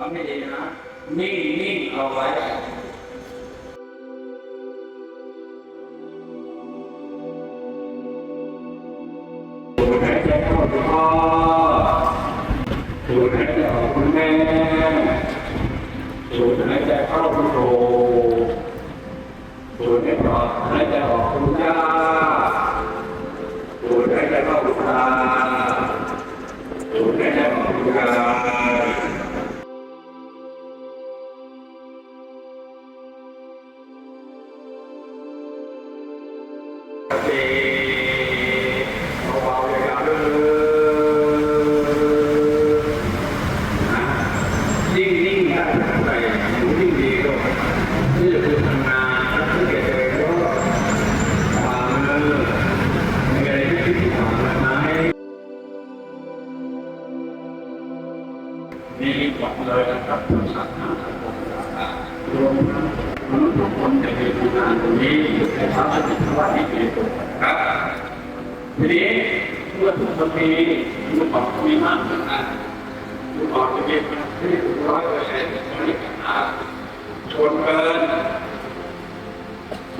ฟังให้ดีนะ นิ่งนิ่งเอาไว้สูดหายใจเข้าคุณพ่อสูดหายใจออกคุณแม่สูดหายใจเข้าคุณครูสูดหายใจออกหายใจออกคุณย่า ไหมนี่หวังเลยนะครับทุกสาขาทุกคนรวมทั้ง มนุษย์ทุกคนจะมีงานตรงนี้ในพระสติวัดที่ดีตรงครับทีนี้เมื่อทุกคนมีมุขออกมีมากขึ้นะมุขออกจะมีที่ร้อยเปอร์เซ็นต์ไม่มีปัญหาชนเกิน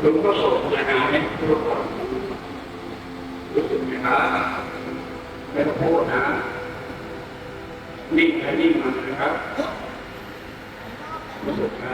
ลุงก็ส่งงานให้ทุกคนรู้สึกไหมครับไม่ต้องพูดนะนิ่งแค่นิ่งมันนะครับรู้สึกไหม